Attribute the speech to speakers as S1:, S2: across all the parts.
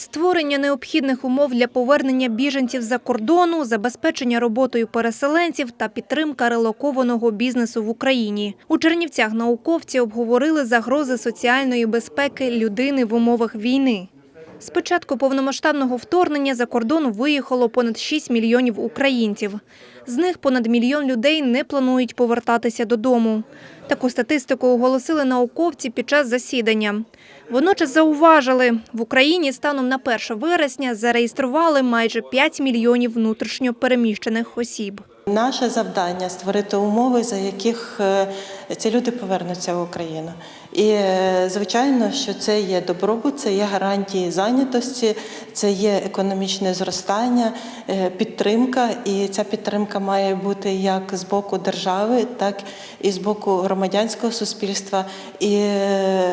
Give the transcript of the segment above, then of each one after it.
S1: Створення необхідних умов для повернення біженців за кордону, забезпечення роботою переселенців та підтримка релокованого бізнесу в Україні. У Чернівцях науковці обговорили загрози соціальної безпеки людини в умовах війни. З початку повномасштабного вторгнення за кордон виїхало понад 6 мільйонів українців. З них понад мільйон людей не планують повертатися додому. Таку статистику оголосили науковці під час засідання. Водночас зауважили, в Україні станом на 1 вересня зареєстрували майже 5 мільйонів внутрішньо переміщених осіб.
S2: Наше завдання створити умови, за яких е, ці люди повернуться в Україну. І е, звичайно, що це є добробут, це є гарантії зайнятості, це є економічне зростання, е, підтримка. І ця підтримка має бути як з боку держави, так і з боку громадянського суспільства, і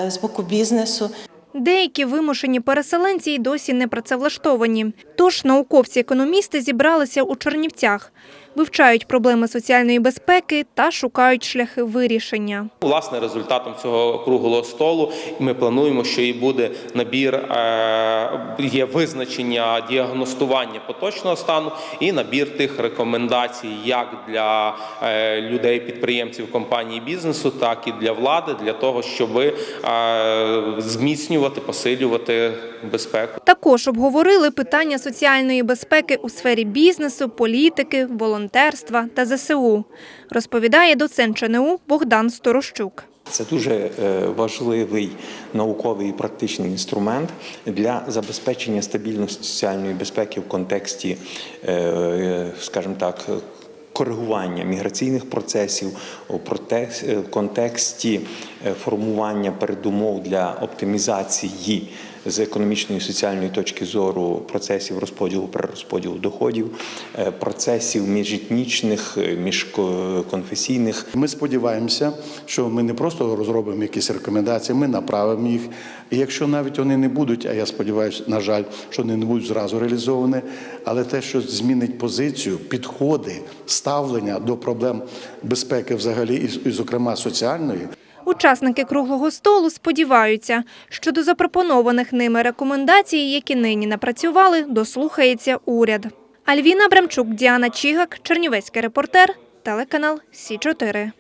S2: з боку бізнесу.
S1: Деякі вимушені переселенці й досі не працевлаштовані. Тож науковці-економісти зібралися у Чернівцях, вивчають проблеми соціальної безпеки та шукають шляхи вирішення.
S3: Власне, результатом цього круглого столу ми плануємо, що і буде набір, е, є визначення діагностування поточного стану і набір тих рекомендацій, як для е, людей, підприємців компаній бізнесу, так і для влади, для того, щоб зміцнювати, посилювати безпеку.
S1: Також обговорили питання соціальної безпеки у сфері бізнесу, політики, волонтерства та ЗСУ, розповідає доцент ЧНУ Богдан Сторощук.
S4: Це дуже е, важливий науковий і практичний інструмент для забезпечення стабільності соціальної безпеки в контексті, е, скажімо так, коригування міграційних процесів е, в контексті е, формування передумов для оптимізації з економічної і соціальної точки зору процесів розподілу перерозподілу доходів, е, процесів міжетнічних, е, міжконфесійних
S5: Ми сподіваємося, що ми не просто розробимо якісь рекомендації, ми направимо їх. І якщо навіть вони не будуть, а я сподіваюся, на жаль, що вони не будуть зразу реалізовані, але те, що змінить позицію, підходи, ставлення до проблем безпеки взагалі, і, зокрема соціальної.
S1: Учасники круглого столу сподіваються, що до запропонованих ними рекомендацій, які нині напрацювали, дослухається уряд. Альвіна Бремчук, Діана Чігак, Чернівецький репортер, телеканал Сі 4